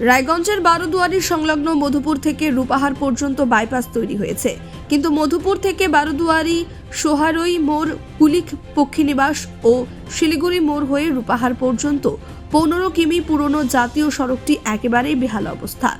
রায়গঞ্জের বারোদুয়ারির সংলগ্ন মধুপুর থেকে রূপাহার পর্যন্ত বাইপাস তৈরি হয়েছে। কিন্তু মধুপুর থেকে বারোদুয়ারি, সোহারই মোড়, কুলিক, পক্ষীনিবাস ও শিলিগুড়ি মোড় হয়ে রূপাহার পর্যন্ত পনেরো কিমি পুরনো জাতীয় সড়কটি একেবারেই বেহাল অবস্থা।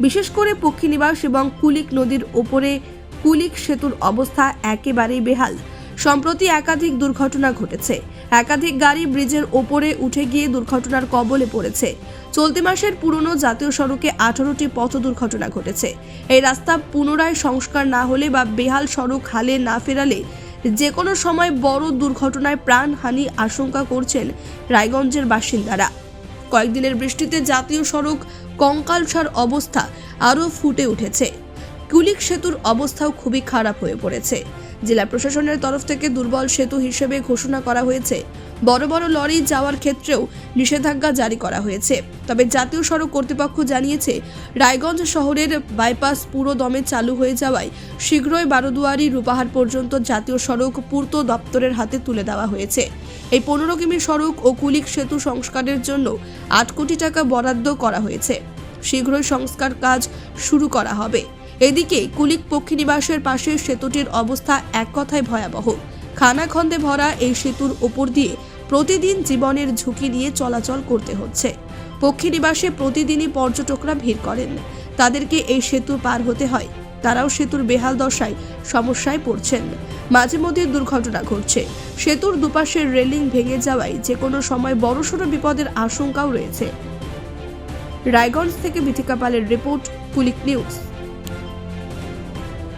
বিশেষ করে পক্ষীনিবাস এবং কুলিক নদীর ওপরে কুলিক সেতুর অবস্থা একেবারেই বেহাল। সম্প্রতি একাধিক দুর্ঘটনা ঘটেছে। একাধিক গাড়ি ব্রিজের ওপরে উঠে গিয়ে দুর্ঘটনার কবলে পড়েছে। চলতি মাসের পুরনো জাতীয় সড়কে আঠারোটি পথ দুর্ঘটনা ঘটেছে। এই রাস্তা পুনরায় সংস্কার না হলে বা বেহাল সড়ক হালে না ফেরালে যে কোনো সময় বড় দুর্ঘটনায় প্রাণহানি আশঙ্কা করছেন রায়গঞ্জের বাসিন্দারা। কয়েকদিনের বৃষ্টিতে জাতীয় সড়ক কঙ্কালসার অবস্থা আরও ফুটে উঠেছে। কুলিক সেতুর অবস্থাও খুবই খারাপ হয়ে পড়েছে। জেলা প্রশাসনের তরফ থেকে দুর্বল সেতু হিসেবে ঘোষণা করা হয়েছে। বড় বড় লরি যাওয়ার ক্ষেত্রেও নিষেধাজ্ঞা জারি করা হয়েছে। তবে জাতীয় সড়ক কর্তৃপক্ষ জানিয়েছে, রায়গঞ্জ শহরের বাইপাস পুরো দমে চালু হয়ে যাওয়ায় শীঘ্রই বারোদুয়ারি রূপাহার পর্যন্ত জাতীয় সড়ক পূর্ত দপ্তরের হাতে তুলে দেওয়া হয়েছে। এই পনেরো কিমি সড়ক ও কুলিক সেতু সংস্কারের জন্য আট কোটি টাকা বরাদ্দ করা হয়েছে। শীঘ্রই সংস্কার কাজ শুরু করা হবে। এদিকে কুলিক পক্ষী নিবাসের পাশে সেতুটির অবস্থা এক কথায় ভয়াবহ। খানাখন্দে ভরা এই সেতুর ওপর দিয়ে প্রতিদিন জীবনের ঝুঁকি নিয়ে চলাচল করতে হচ্ছে। পক্ষীনিবাসে প্রতিদিনই পর্যটকরা ভিড় করেন। তাদেরকে এই সেতু পার হতে হয়। তারাও সেতুর বেহাল দশায় সমস্যায় পড়ছেন। মাঝে মধ্যে দুর্ঘটনা ঘটছে। সেতুর দুপাশের রেলিং ভেঙে যাওয়ায় যে কোনো সময় বড়সড় বিপদের আশঙ্কাও রয়েছে। রায়গঞ্জ থেকে বিথিকা পালের রিপোর্ট, কুলিক নিউজ।